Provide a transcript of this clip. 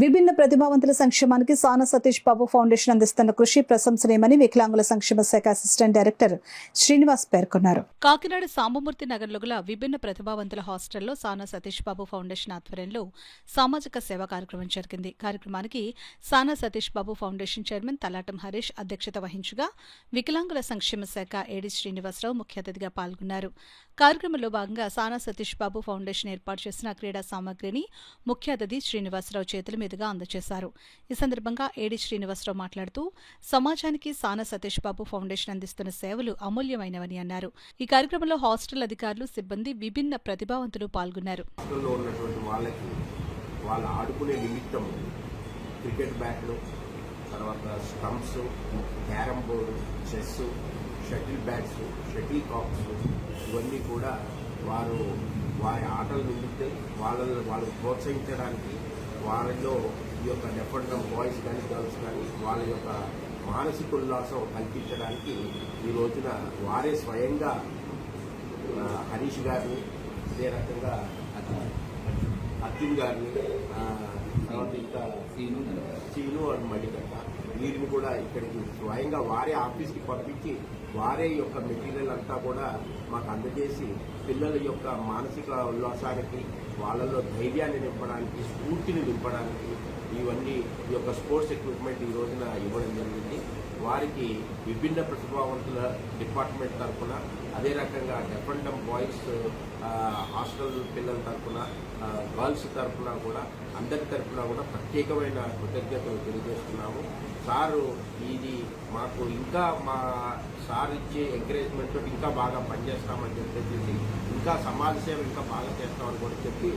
విభిన్న ప్రతిభావంతుల సంక్షేమానికి సాన సతీష్ బాబు ఫౌండేషన్ అందిస్తున్న కృషి ప్రశంసనీయమని వికలాంగుల సంక్షేమ శాఖ అసిస్టెంట్ డైరెక్టర్ శ్రీనివాస్ పేర్కొన్నారు. కాకినాడ సాంబమూర్తి నగర్లో గల విభిన్న ప్రతిభావంతుల హాస్టల్లో సానా సతీష్ బాబు ఫౌండేషన్ ఆధ్వర్యంలో సామాజిక సేవా కార్యక్రమం జరిగింది. కార్యక్రమానికి సానా సతీష్ బాబు ఫౌండేషన్ చైర్మన్ తలాటం హరీష్ అధ్యక్షత వహించగా వికలాంగుల సంక్షేమ శాఖ ఏడి శ్రీనివాసరావు ముఖ్య అతిథిగా పాల్గొన్నారు. కార్యక్రమంలో భాగంగా సానా సతీష్ బాబు ఫౌండేషన్ ఏర్పాటు చేసిన క్రీడా సామగ్రిని ముఖ్య అతిథి శ్రీనివాసరావు చేతుల మీద మీదుగా అందజేశారు ఈ సందర్భంగా ఏడి శ్రీనివాసరావు మాట్లాడుతూ సమాజానికి సానా సతీష్ బాబు ఫౌండేషన్ అందిస్తున్న సేవలు అమూల్యమైనవని అన్నారు. ఈ కార్యక్రమంలో హాస్టల్ అధికారులు సిబ్బంది విభిన్న ప్రతిభావంతులు పాల్గొన్నారు. వాళ్ళు ఆడుకునే నిమిత్తం క్రికెట్ బ్యాట్లు తర్వాత stumps carrom board chess shuttle bats shuttle cocks ఇవన్నీ కూడా వారు వారి ఆటలు నిండితే వాళ్ళని వాళ్ళని ప్రోత్సహించడానికి వారిలో ఈ యొక్క డెఫండం బాయ్స్ కానీ గర్ల్స్ కానీ వాళ్ళ యొక్క మానసిక ఉల్లాసం కల్పించడానికి ఈ రోజున వారే స్వయంగా హరీష్ గారిని అదే రకంగా అర్జున్ గారిని తర్వాత ఇంకా సీను అండ్ మణికంట వీరిని కూడా ఇక్కడికి స్వయంగా వారే ఆఫీస్కి పంపించి వారే యొక్క మెటీరియల్ అంతా కూడా మాకు అందజేసి పిల్లల యొక్క మానసిక ఉల్లాసానికి వాళ్ళలో ధైర్యాన్ని నింపడానికి స్ఫూర్తిని నింపడానికి ఇవన్నీ ఈ యొక్క స్పోర్ట్స్ ఎక్విప్మెంట్ ఈ రోజున ఇవ్వడం జరిగింది. వారికి విభిన్న ప్రతిభావంతుల డిపార్ట్మెంట్ తరఫున అదే రకంగా డెఫండమ్ బాయ్స్ హాస్టల్ పిల్లల తరఫున గర్ల్స్ తరఫున కూడా అందరి తరఫున కూడా ప్రత్యేకమైన కృతజ్ఞతలు తెలియజేస్తున్నాము. సారు ఇది మాకు ఇంకా మా సార్ ఇచ్చే ఎంకరేజ్మెంట్ తోటి ఇంకా బాగా పనిచేస్తామని చెప్పేసి ఇంకా సమాజ సేవ ఇంకా బాగా చేస్తామని కూడా చెప్పి